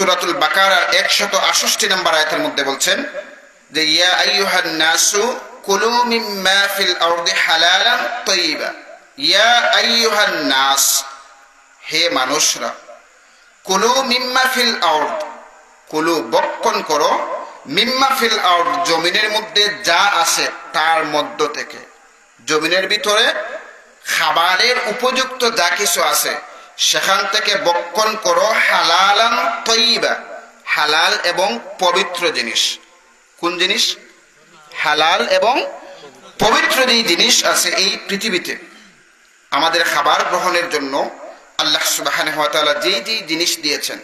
সুরাতুল বাকারা একশত আষষ্টি নম্বর আয়াতের মধ্যে বলছেন যে, ইয়া আইয়ুহান নাসু কুলু মিম্মা ফিল আরদি হালালান তাইয়িবা ইয়া আইয়ুহান নাস, হে মানুষরা, কুলু মিম্মা ফিল আরদ, কুলু বক্ষণ করো, মিম্মা ফিল আরদ জমিনের মধ্যে যা আছে তার মধ্য থেকে। জমিনের ভিতরে খাবারের উপযুক্ত যা কিছু আছে সেখান থেকে বক্ষণ করো হালালান তৈবা, হালাল এবং পবিত্র জিনিস। কোন জিনিস? হালাল এবং পবিত্র যে জিনিস আছে এই পৃথিবীতে। আমাদের খাবার গ্রহণের জন্য আল্লাহ সুবাহান যেই যেই জিনিস দিয়েছেন,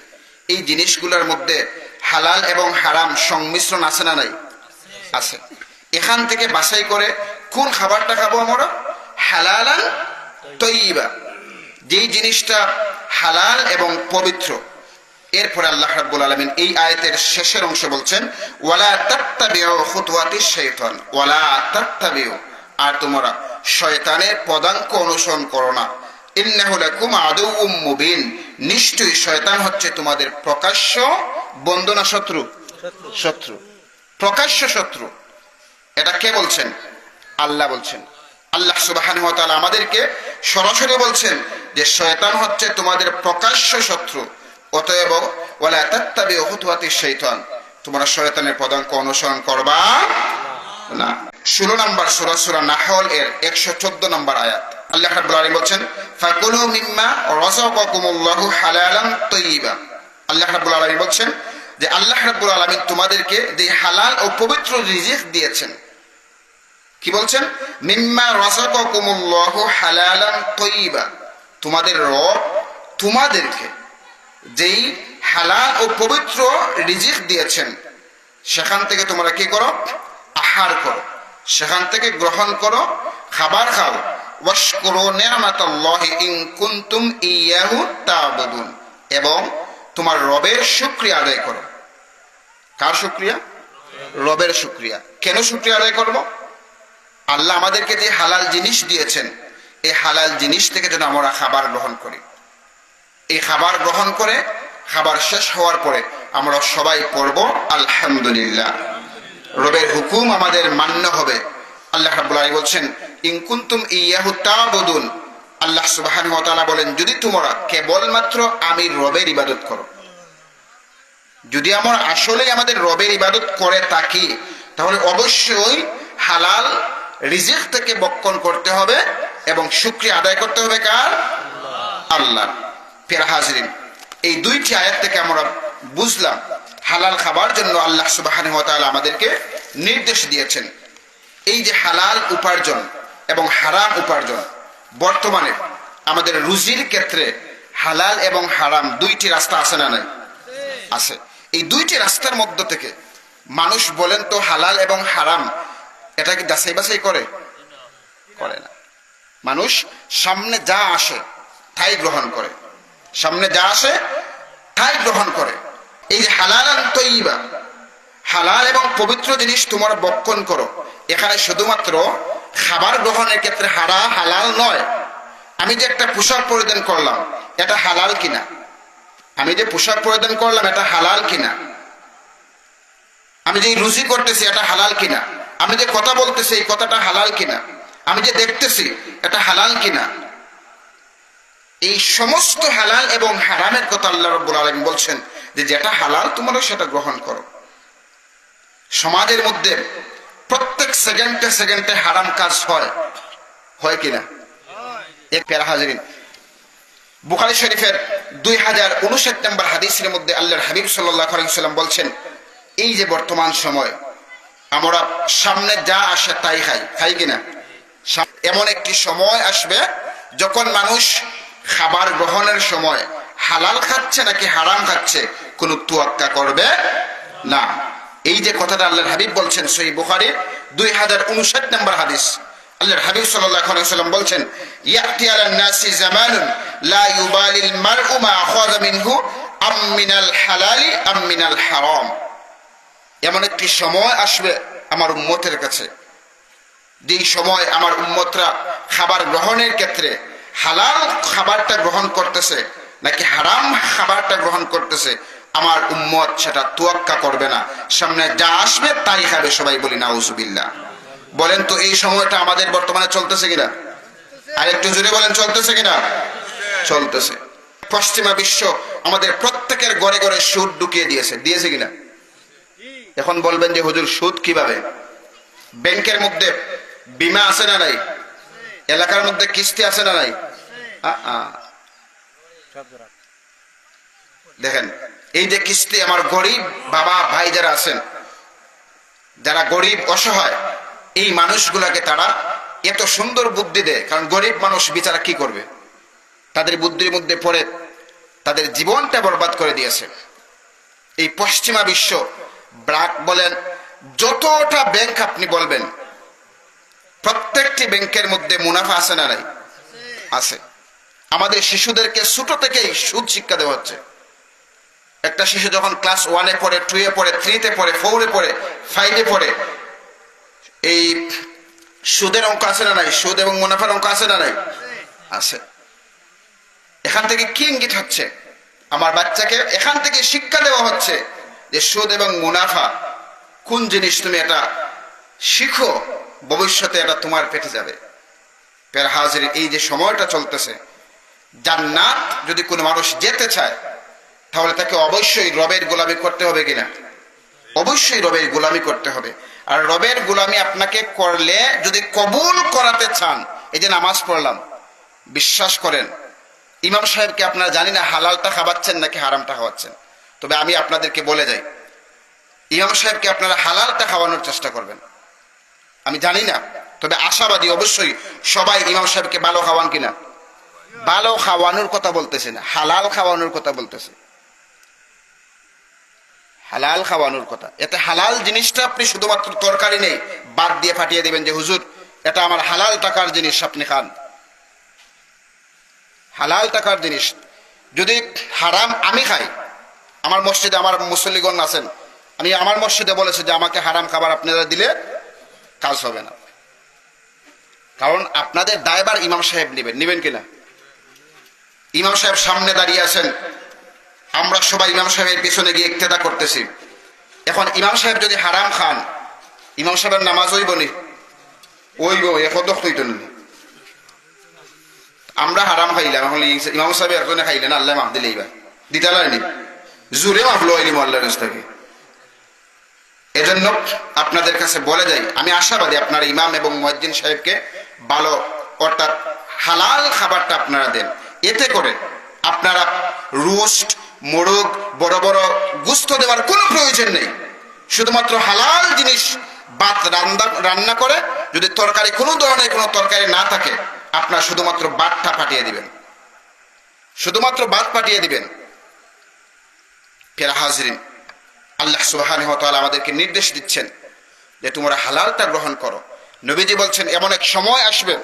এই জিনিসগুলোর মধ্যে হালাল এবং হারাম সংমিশ্রণ আছে না নাই? আছে। এখান থেকে বাছাই করে কোন খাবারটা খাব আমরা? হালালান তৈবা। যেই জিনিসটা হালাল এবং পবিত্র এরপরে আল্লাহ রাব্বুল আলামিন এই আয়াতের শেষের অংশ বলছেন ওয়ালা তাত্তাবিউ খুতুওয়াতি শাইতান ওয়ালা তাত্তাবিউ আর তোমরা শয়তানের পদাঙ্ক অনুসরণ করো না। ইন্নাহু লাকুম আদুউম মুবিন নিশ্চয়ই শয়তান হচ্ছে তোমাদের প্রকাশ্য বন্দনা শত্রু। শত্রু। প্রকাশ্য শত্রু। এটা কে বলছেন? আল্লাহ বলছেন। আল্লাহ সুবাহান আমাদেরকে সরাসরি বলছেন যে শয়তান হচ্ছে তোমাদের প্রকাশ্য শত্রু। অতএব ওয়ালা তাত্তাবি হুতুয়াতি শৈতান তোমরা শয়তানের পদাঙ্ক অনুসরণ করবা না। ষোলো নম্বর সুরা সুরা নাহল এর একশো চোদ্দ নম্বর আয়াত। আল্লাহ রাব্বুল আলামিন বলছেন, ফাকুলু মিম্মা রাযাকাকুমুল্লাহু হালালান তাইয়্যিবা আল্লাহ রাব্বুল আলামিন বলছেন যে, আল্লাহ রাব্বুল আলামিন তোমাদেরকে যে হালাল ও পবিত্র রিজিক দিয়েছেন। কি বলছেন? মিম্মা রাযাকাকুমুল্লাহু হালালান তাইয়্যিবা তোমাদের রব তোমাদেরকে যেই হালাল ও পবিত্র রিজিক দিয়েছেন, সেখান থেকে তোমরা কি করো? আহার করো। সেখান থেকে গ্রহণ করো। খাবার খাও। এবং তোমার রবের শুকরিয়া আদায় করো। কার শুকরিয়া? রবের শুকরিয়া। কেন শুকরিয়া আদায় করব? আল্লাহ আমাদেরকে যে হালাল জিনিস দিয়েছেন এই হালাল জিনিস থেকে যেন আমরা খাবার গ্রহণ করি। এই খাবার গ্রহণ করে, খাবার শেষ হওয়ার পরে আমরা সবাই পড়ব, আলহামদুলিল্লাহ। রবের হুকুম আমাদের মান্য হবে। আল্লাহ রাব্বুল আলামিন বলছেন ইনকুন্তুম ইয়াহু তা'বুদুন আল্লাহ সুবাহান ওয়া বলেন, যদি তোমরা কেবলমাত্র আমি রবের ইবাদত করো। যদি আমরা আসলেই আমাদের রবের ইবাদত করে থাকি, তাহলে অবশ্যই হালাল রিজিক থেকে বক্ষণ করতে হবে। এবং শুক্রিয়া আদায় করতে হবে কার? আল্লাহ। ফেরা হাজরিন, এই দুইটি আয়াত থেকে আমরা বুঝলাম হালাল খাবার জন্য আল্লাহ সুবাহ আমাদেরকে নির্দেশ দিয়েছেন। এই যে হালাল উপার্জন এবং হারাম উপার্জন, বর্তমানে আমাদের রুজির ক্ষেত্রে হালাল এবং হারাম দুইটি রাস্তা আছে না নাই? আছে। এই দুইটি রাস্তার মধ্য থেকে মানুষ বলেন তো হালাল এবং হারাম, এটা কি যাচাই বাছাই করে? করে না। মানুষ সামনে যা আসে, তাই গ্রহণ করে। সামনে যা আসে, তাই গ্রহণ করে। এই যে হালাল তৈবা হালাল এবং পবিত্র জিনিস তোমার বক্ষণ করো। এখানে শুধুমাত্র খাবার গ্রহণের ক্ষেত্রে হারা, হালাল নয়। আমি যে একটা পোশাক পরিধান করলাম, এটা হালাল কিনা? আমি যে পোশাক পরিধান করলাম, এটা হালাল কিনা? আমি যে রুচি করতেছি, এটা হালাল কিনা? আমি যে কথা বলতেছি, এই কথাটা হালাল কিনা? আমি যে দেখতেছি, এটা হালাল কিনা? এই সমস্ত হালাল এবং হারামের কথা আল্লাহ রব্বুল আলম বলছেন যে যেটা হালাল, তোমরা সেটা গ্রহণ করো। সমাজের মধ্যে প্রত্যেক সেকেন্ডে সেকেন্ডে হারাম কাজ হয়। হয় কিনা? এক পেরা হাজরিন বুখারি শরীফের দুই হাজার উনষাট নম্বর হাদিসের মধ্যে আল্লাহর হাবিব সাল্লাহ সাল্লাম বলছেন, এই যে বর্তমান সময়, আমরা সামনে যা আসে তাই খাই। খাই কিনা? এমন একটি সময় আসবে যখন মানুষ খাবার গ্রহণের সময় হালাল খাচ্ছে নাকি হারাম খাচ্ছে কোন তুয়াক্কা করবে না। এই যে কথাটা আল্লাহর হাবিব বলছেন সই বুখারি, দুই হাজার উনষাট নম্বর হাদিস। আল্লাহর হাবিব সাল্লাম বলছেন, ইয়াতি আলান নাসি জামানুন লা ইউবালিল মারউ মা আখাযা মিনহু আম মিনাল হালালি আম মিনাল হারাম। এমন একটি সময় আসবে আমার উম্মতের কাছে। যেই সময় আমার উম্মতরা খাবার গ্রহণের ক্ষেত্রে হালাল খাবারটা গ্রহণ করতেছে নাকি হারাম খাবারটা গ্রহণ করতেছে, আমার উম্মত সেটা তোয়াক্কা করবে না। সামনে যা আসবে তাই খাবে, সবাই বলি না উজুবিল্লা বলেন তো, এই সময়টা আমাদের বর্তমানে চলতেছে কিনা? আর একটু জুড়ে বলেন, চলতেছে কিনা? চলতেছে। পশ্চিমা বিশ্ব আমাদের প্রত্যেকের ঘরে ঘরে সুদ ঢুকিয়ে দিয়েছে। দিয়েছে কিনা? এখন বলবেন যে, হুজুর, সুদ কীভাবে? ব্যাংকের মধ্যে বিমা আছে না নাই? এলাকার মধ্যে কিস্তি আছে না নাই। দেখেন, এই যে কিস্তি, আমার গরিব বাবা, ভাই যারা আছেন, যারা গরিব অসহায়, এই মানুষগুলাকে তারা এত সুন্দর বুদ্ধি দেয়। কারণ গরিব মানুষ বিচারা কি করবে? তাদের বুদ্ধির মধ্যে পড়ে, তাদের জীবনটা বরবাদ করে দিয়েছে। এই পশ্চিমা বিশ্ব ব্রাক বলেন, যতটা ব্যাংক আপনি বলবেন প্রত্যেকটি ব্যাংকের মধ্যে মুনাফা আছে না নাই? আছে। আমাদের শিশুদেরকে ছোট থেকেই সুদ শিক্ষা দেওয়া হচ্ছে। একটা শিশু যখন ক্লাস ওয়ানে পড়ে টু এ পড়ে থ্রিতে পড়ে ফোরে পড়ে ফাইভে পড়ে, এই সুদের অঙ্ক আছে না নাই? সুদ এবং মুনাফার অঙ্ক আছে না নাই? আছে। এখান থেকে কি ইঙ্গিত হচ্ছে? আমার বাচ্চাকে এখান থেকে শিক্ষা দেওয়া হচ্ছে যে সুদ এবং মুনাফা কোন জিনিস তুমি এটা শিখো? ভবিষ্যতে এটা তোমার পেটে যাবে। পের হাজির এই যে সময়টা চলতেছে, জান্নাত যদি কোনো মানুষ যেতে চায়, তাহলে তাকে অবশ্যই রবের গোলামি করতে হবে কিনা? অবশ্যই রবের গোলামি করতে হবে। আর রবের গোলামি আপনাকে করলে যদি কবুল করাতে চান, এই যে নামাজ পড়লাম, বিশ্বাস করেন, ইমাম সাহেবকে আপনারা জানি না হালালটা খাওয়াচ্ছেন নাকি হারামটা খাওয়াচ্ছেন। তবে আমি আপনাদেরকে বলে যাই, ইমাম সাহেবকে আপনারা হালালটা খাওয়ানোর চেষ্টা করবেন। আমি জানি না, তবে আশাবাদী অবশ্যই সবাই ইমাম সাহেবকে ভালো খাওয়ান কিনা। ভালো খাওয়ানোর কথা বলতেছে না, হালাল খাওয়ানোর কথা বলতেছে। হালাল খাওয়ানোর কথা। এতে হালাল জিনিসটা আপনি শুধুমাত্র তরকারি নেই, বাদ দিয়ে ফাটিয়ে দিবেন যে, হুজুর, এটা আমার হালাল টাকার জিনিস আপনি খান। হালাল টাকার জিনিস। যদি হারাম আমি খাই, আমার মসজিদে আমার মুসল্লিগণ আছেন, আমি আমার মসজিদে বলেছে যে, আমাকে হারাম খাবার আপনারা দিলে কাজ হবে না। কারণ আপনাদের দায়বার ইমাম সাহেব নেবেন। নেবেন কিনা? ইমাম সাহেব সামনে দাঁড়িয়ে আছেন। আমরা সবাই ইমাম সাহেবের পিছনে গিয়ে ইক্তেদা করতেছি। এখন ইমাম সাহেব যদি হারাম খান, ইমাম সাহেবের নামাজ হইব নি? ওইব এখন হইত আমরা হারাম খাইলাম, এখন ইমাম সাহেব একজনে খাইলেন আল্লাহ মাফ দিলে এইবার। দিতে নি? জুড়ে মাফলো হইনি আল্লাহ থেকে। এজন্য আপনাদের কাছে বলে যাই, আমি আশাবাদী আপনার ইমাম এবং মজ্জিন সাহেবকে ভালো, অর্থাৎ হালাল খাবারটা আপনারা দেন। এতে করে আপনারা রোস্ট, মোরগ, বড় বড় গুস্ত দেওয়ার কোনো প্রয়োজন নেই। শুধুমাত্র হালাল জিনিস ভাত রান্না রান্না করে যদি তরকারি কোনো ধরনের কোনো তরকারি না থাকে, আপনার শুধুমাত্র বাতটা পাঠিয়ে দিবেন। শুধুমাত্র বাত পাঠিয়ে দিবেন। ফেরা হাজরিন আল্লাহ সুবাহান আমাদেরকে নির্দেশ দিচ্ছেন যে তোমরা হালালটা গ্রহণ করো। নবীজি বলছেন, এমন এক সময় আসবে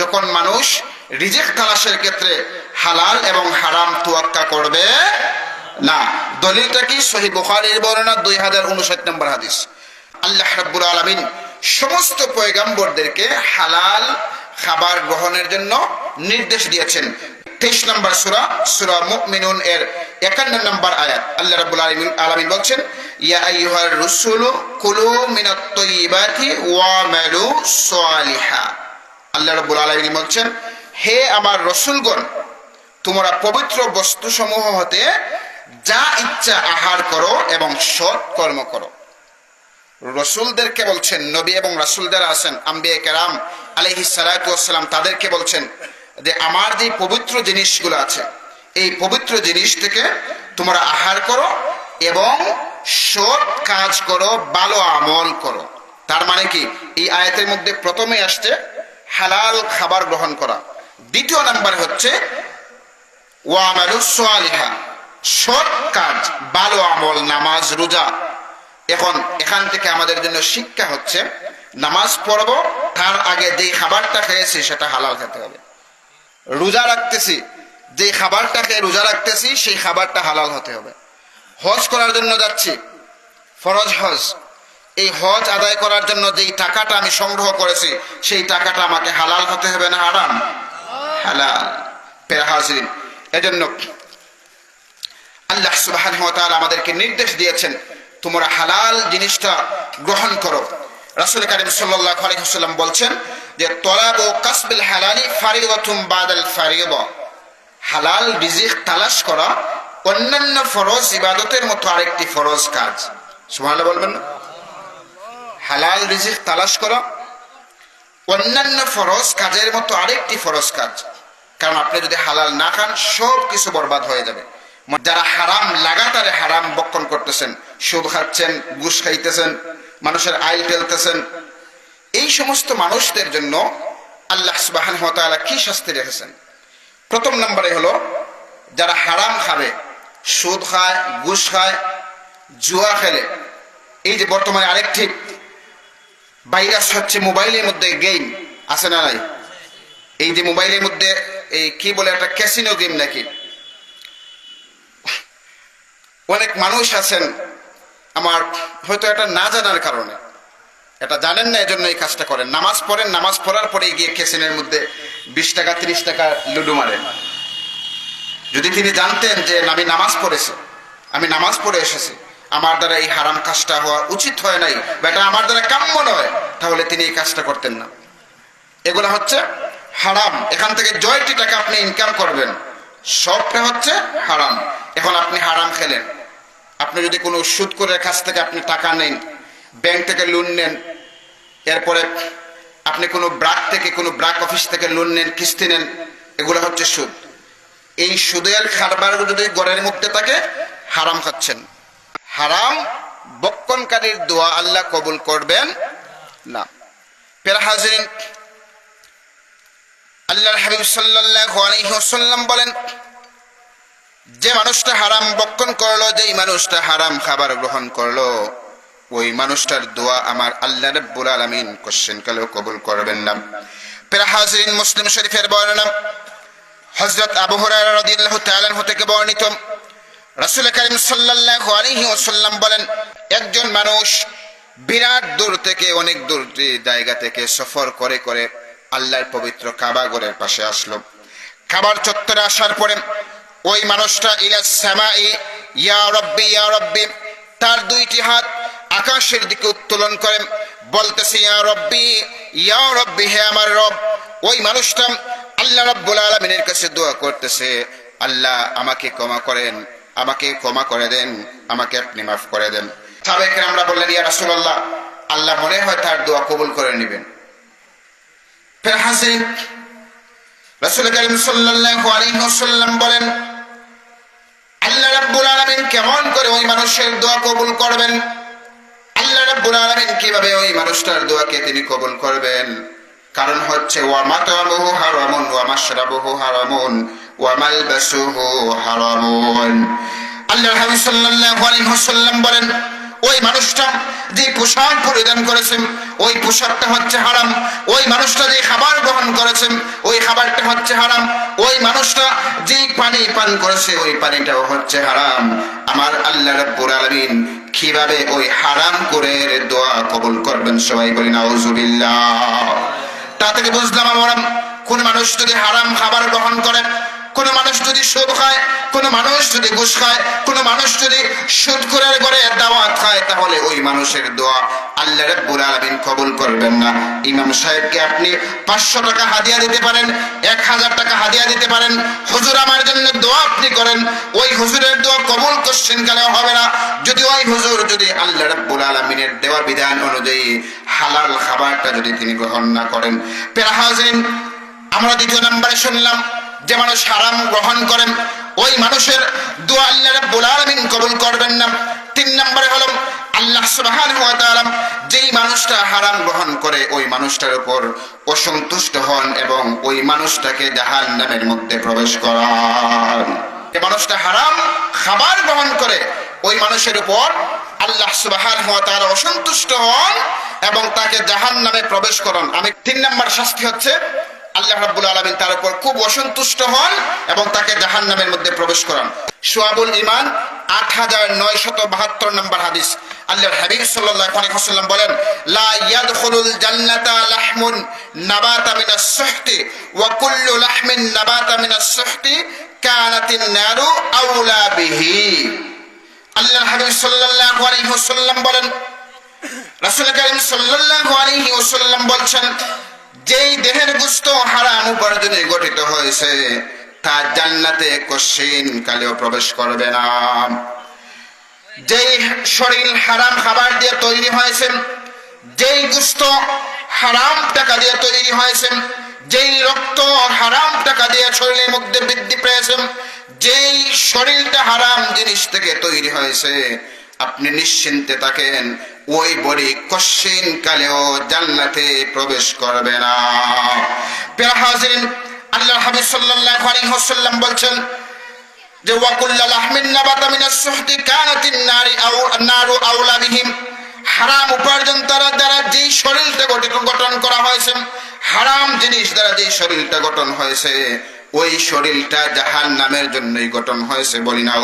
যখন মানুষ রিজেক তালাশের ক্ষেত্রে হালাল এবং হারাম তুয়াক্কা করবে না। দলিলটা কি? সহি বুখারির বর্ণনা দুই হাজার উনষাট নম্বর হাদিস। আল্লাহ রাব্বুল আলমিন সমস্ত পয়গাম্বরদেরকে হালাল খাবার গ্রহণের জন্য নির্দেশ দিয়েছেন। তেইশ নম্বর সুরা সুরা মুমিনুন এর একান্ন নম্বর আয়াত। আল্লাহ রাব্বুল আলামিন আলামিন বলছেন, ইয়া আইয়ুহার রুসুলু কুলু মিনাত তাইয়িবাতি ওয়ামালু সালিহা। আল্লাহ রাব্বুল আলামিন বলছেন, হে আমার রসুলগণ, তোমরা পবিত্র বস্তুসমূহ হতে যা ইচ্ছা আহার করো এবং সৎ কর্ম করো। রসুলদেরকে বলছেন, নবী এবং রাসুলদের আছেন, আম্বিয়া কেরাম আলহি সালাতাম তাদেরকে বলছেন যে, আমার যে পবিত্র জিনিসগুলো আছে এই পবিত্র জিনিস থেকে তোমরা আহার করো এবং সৎ কাজ করো, ভালো আমল করো। তার মানে কি? এই আয়াতের মধ্যে প্রথমে আসছে হালাল খাবার গ্রহণ করা। দ্বিতীয় নাম্বার হচ্ছে ওয়ামালুসালিহা সৎ কাজ, ভালো আমল, নামাজ, রোজা। এখন এখান থেকে আমাদের জন্য শিক্ষা হচ্ছে, নামাজ পড়ব, তার আগে যেই খাবারটা খেয়েছি সেটা হালাল খেতে হবে। রোজা রাখতেছি যে খাবারটাকে রোজা রাখতেছি, সেই খাবারটা হালাল হতে হবে। হজ করার জন্য যাচ্ছি। ফরজ হজ। এই হজ আদায় করার জন্য যেই টাকাটা আমি সংগ্রহ করেছি, সেই টাকাটা আমাকে হালাল হতে হবে না আরাম হালাল। পেরা হাজরিন, এজন্য আল্লাহ সুবহান আমাদেরকে নির্দেশ দিয়েছেন, তোমরা হালাল জিনিসটা গ্রহণ করো। রাসুল করিম সাল্লাহ আলাইসাল্লাম বলছেন যে, তলাব ও কাসবিল হালালি ফারিদাতুম বাদাল ফারিদ হালাল রিজিক তালাশ করা অন্যান্য ফরজ ইবাদতের মতো আরেকটি ফরজ কাজ। সুবহানাল্লাহ বলবেন না? হালাল রিজিক তালাশ করা অন্যান্য ফরজ কাজের মতো আরেকটি ফরজ কাজ। কারণ আপনি যদি হালাল না খান, সব কিছু বরবাদ হয়ে যাবে। যারা হারাম লাগাতারে হারাম বক্ষণ করতেছেন, সুদ খাচ্ছেন, ঘুষ খাইতেছেন, মানুষের আইল ফেলতেছেন এই সমস্ত মানুষদের জন্য আল্লাহ হতালা কি শাস্তি রেখেছেন? প্রথম নম্বরে হলো, যারা হারাম খাবে, সুদ খায়, ঘুষ খায়, জুয়া খেলে। এই যে বর্তমানে আরেকটি ভাইরাস হচ্ছে মোবাইলের মধ্যে গেম, আছে না নাই? এই যে মোবাইলের মধ্যে এই কি বলে একটা ক্যাসিনো গেম নাকি? অনেক মানুষ আছেন, আমার হয়তো এটা না জানার কারণে। এটা জানেন না, এজন্য এই কাজটা করেন। নামাজ পড়েন, নামাজ পড়ার পরে গিয়ে ক্যাসিনের মধ্যে বিশ টাকা, তিরিশ টাকা লুডু মারেন। যদি তিনি জানতেন যে আমি নামাজ পড়েছি, আমি নামাজ পড়ে এসেছি, আমার দ্বারা এই হারাম কাজটা হওয়া উচিত হয় নাই বা এটা আমার দ্বারা কাম্য নয়, তাহলে তিনি এই কাজটা করতেন না। এগুলো হচ্ছে হারাম। এখান থেকে জয়টি টাকা আপনি ইনকাম করবেন। সবটা হচ্ছে হারাম। এখন আপনি হারাম খেলেন। আপনি যদি কোনো সুদ করে কাছ থেকে আপনি টাকা নেন, ব্যাংক থেকে লোন নেন এরপরে আপনি কোনো ব্রাক থেকে, কোনো ব্রাক অফিস থেকে লোন নেন, কিস্তি নেন, এগুলো হচ্ছে সুদ। এই সুদের খারবার যদি গড়ের মধ্যে থাকে, হারাম খাচ্ছেন। হারাম বক্ষণকারীর দোয়া আল্লাহ কবুল করবেন না। পেরা হাজরিন, আল্লাহর হাবিব ওয়াসাল্লাম বলেন, যে মানুষটা হারাম বক্ষণ করল, যেই মানুষটা হারাম খাবার গ্রহণ করল ওই মানুষটার দোয়া আমার আল্লাহ রাব্বুল আলামিন কোশ্চেন কালেও কবুল করবেন না। পেরা হাজরিন, মুসলিম শরীফের বর্ণনা, হযরত আবু রাদিয়াল্লাহু তাআলা থেকে বর্ণিত। রাসূল করিম সাল্লাল্লাহু আলাইহি ওয়াসাল্লাম বলেন, একজন মানুষ বিরাট দূর থেকে, অনেক দূর জায়গা থেকে সফর করে করে আল্লাহর পবিত্র কাবাগরের পাশে আসলো। খাবার চত্বরে আসার পরে ওই মানুষটা ইলা সামাই, ইয়া রব্বি ইয়া রব্বি, তার দুইটি হাত আকাশের দিকে উত্তোলন করে বলতেছে, ইয়া রব্বি ইয়া রব্বি, হে আমার রব। ওই মানুষটা আল্লাহ রব্বুল আলমিনের কাছে দোয়া করতেছে, আল্লাহ, আমাকে ক্ষমা করেন, আমাকে ক্ষমা করে দেন, আমাকে আপনি মাফ করে দেন। সাবেক আমরা বললেন, ইয়া রাসূলুল্লাহ, আল্লাহ মনে হয় তার দোয়া কবুল করে নেবেন। ফের হাসিন রাসূল করিম সাল্লাল্লাহু আলাইহি ওয়াসাল্লাম বলেন, আল্লাহ রাব্বুল আলামিন কেমন করে ওই মানুষের দোয়া কবুল করবেন? রাব্বুল আলামিন কীভাবে ওই মানুষটার দোয়াকে তিনি কবুল করবেন? কারণ হচ্ছে, ওয়া হারামুন ওয়া হারামুন ওয়া হারামুন। আল্লাহ হাবিব সাল্লাল্লাহু আলাইহি ওয়াসাল্লাম বলেন, ওই মানুষটা যে পোশাক পরিধান করেছেন, ওই পোশাকটা হচ্ছে হারাম। ওই মানুষটা যে খাবার গ্রহণ করেছেন, ওই খাবারটা হচ্ছে হারাম। ওই মানুষটা যে পানি পান করেছে, ওই পানিটাও হচ্ছে হারাম। আমার আল্লাহ রাব্বুল আলামিন কীভাবে ওই হারাম করে দোয়া কবুল করবেন সবাই বলি, নাউজুবিল্লাহ। তা থেকে বুঝলাম আমরা? কোন মানুষ যদি হারাম খাবার গ্রহণ করে কোন মানুষ যদি সুদ খায় কোন মানুষ যদি ঘুষ খায়, কোন মানুষ যদি সুদ করে করে দাওয়াত খায়, তাহলে ওই মানুষের দোয়া আল্লাহ রাব্বুল আলামিন কবুল করবেন না। ইমাম সাহেবকে আপনি পাঁচশো টাকা হাদিয়া দিতে পারেন, এক হাজার টাকা হাদিয়া দিতে পারেন। হুজুর আমার জন্য দোয়া আপনি করেন, ওই হুজুরের দোয়া কবুল করছেন কেন হবে না? যদি ওই হুজুর যদি আল্লাহ রাব্বুল আলামিনের দেওয়া বিধান অনুযায়ী হালাল খাবারটা যদি তিনি গ্রহণ না করেন। পেরাহাজিন আমরা দ্বিতীয় নম্বরে শুনলাম যে মানুষ হারাম গ্রহণ করেন, ওই মানুষের দোয়া আল্লাহ রাব্বুল আলামিন কবুল করবেন না। তিন নম্বরে হলো, আল্লাহ সুবহানাহু ওয়া তাআলা যেই মানুষটা হারাম গ্রহণ করে, ওই মানুষটার উপর অসন্তুষ্ট হন এবং ওই মানুষটাকে জাহান্নামের মধ্যে প্রবেশ করান। যে মানুষটা হারাম খাবার গ্রহণ করে, ওই মানুষের উপর আল্লাহ সুবহানাহু ওয়া তাআলা অসন্তুষ্ট হন এবং তাকে জাহান্নামে প্রবেশ করান। আমি তিন নম্বর শাস্তি হচ্ছে আল্লাহ রাব্বুল আলামিন তার উপর খুব অসন্তুষ্ট হন এবং তাকে জাহান্নামের মধ্যে প্রবেশ করান। সোয়াবুল ইমান আট হাজার নয়শত বাহাত্তর নম্বর হাদিস। আল্লাহর হাবিব সাল্লাল্লাহু আলাইহি ওয়াসাল্লাম বলেন, লা ইয়াদখুলুল জান্নাতা লাহমুন নাবাতা মিনাস সুহতি ওয়া কুল্লু লাহমিন নাবাতা মিনাস সুহতি কানাতিন নারু আউলা বিহি। আল্লাহ হাবিব সাল্লাল্লাহু আলাইহি ওয়াসাল্লাম বলেন, রাসূল করিম সাল্লাল্লাহু আলাইহি ওয়াসাল্লাম বলছেন যেই দেহের গুস্ত হারাম উপার্জনে গঠিত হয়েছে, তা জান্নাতে কশিন কালেও প্রবেশ করবে না। যেই শরীর হারাম খাবার দিয়ে তৈরি হয়েছে, যেই গুস্ত হারাম টাকা দিয়ে তৈরি হয়েছে, যেই রক্ত হারাম টাকা দিয়ে শরীরের মধ্যে বৃদ্ধি পেয়েছে, যেই শরীরটা হারাম জিনিস থেকে তৈরি হয়েছে আপনি নিশ্চিন্তে থাকেন, ওই বড়ি কশিন কালেও জান্নাতে প্রবেশ করবে না। পেরা হাজিরিন আল্লাহ হাবিব সাল্লাল্লাহু আলাইহি ওয়াসাল্লাম বলছেন যে, ওয়াকুল্লা লাহমিন নাবাতা মিনাস সুহতি কানাতিন নারি আও নারু আউলা বিহিম। হারাম উপার্জন দ্বারা দ্বারা যেই শরীরটা গঠিত গঠন করা হয়েছে, হারাম জিনিস দ্বারা যেই শরীরটা গঠন হয়েছে, ওই শরীরটা জাহান নামের জন্যই গঠন হয়েছে বলি না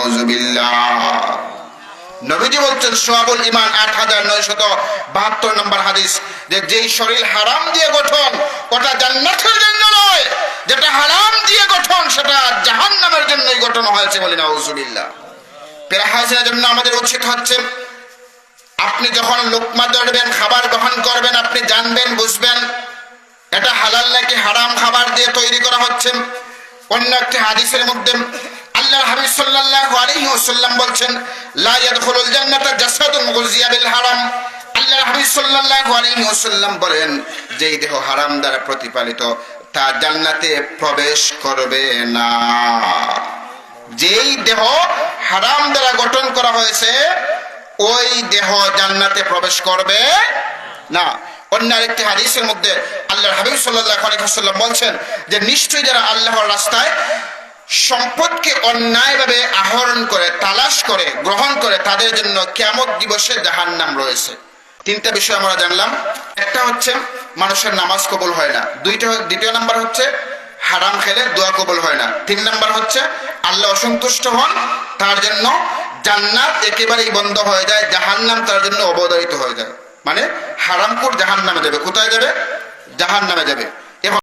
নবীজি বলছেন, সোয়াবুল ইমান আট হাজার নয়শত বাহাত্তর নম্বর হাদিস, যে যেই শরীর হারাম দিয়ে গঠন, ওটা জান্নাতের জন্য নয়। যেটা হারাম দিয়ে গঠন, সেটা জাহান নামের জন্যই গঠন হয়েছে বলি না উজুবিল্লাহ পেরাহাজের জন্য আমাদের উচিত হচ্ছে, আপনি যখন লোকমা ধরবেন, খাবার গ্রহণ করবেন, আপনি জানবেন, বুঝবেন, এটা হালাল নাকি হারাম খাবার দিয়ে তৈরি করা হচ্ছে। অন্য একটি হাদিসের মধ্যে আল্লাহ হাবিব সাল্লাল্লাহু আলাইহি ওয়াসাল্লাম বলছেন, লা ইয়াদখুলুল জান্নাতা জাসাদুন গুযিয়া বিল হারাম। আল্লাহ হাবিব সাল্লাল্লাহু আলাইহি ওয়াসাল্লাম বলেন, যেই দেহ হারাম দ্বারা প্রতিপালিত, তা জান্নাতে প্রবেশ করবে না। যেই দেহ হারাম দ্বারা গঠন করা হয়েছে, ওই দেহ জান্নাতে প্রবেশ করবে না। অন্য আরেকটি হাদিসের মধ্যে আল্লাহ হাবিব সাল্লাল্লাহু আলাইহি ওয়াসাল্লাম বলছেন যে, নিশ্চয়ই যারা আল্লাহর রাস্তায় সম্পদকে অন্যায়ভাবে আহরণ করে, তালাশ করে, গ্রহণ করে তাদের জন্য কেমন দিবসে জাহান নাম রয়েছে। তিনটা বিষয় আমরা জানলাম। একটা হচ্ছে, মানুষের নামাজ কবল হয় না। দুইটা, দ্বিতীয় নাম্বার হচ্ছে, হারাম খেলে দোয়া কবল হয় না। তিন নাম্বার হচ্ছে, আল্লাহ অসন্তুষ্ট হন, তার জন্য জান্নাত একেবারেই বন্ধ হয়ে যায়, জাহান্নাম তার জন্য অবদারিত হয়ে যায়। মানে হারামপুর জাহান নামে যাবে। কোথায় যাবে? জাহান নামে যাবে।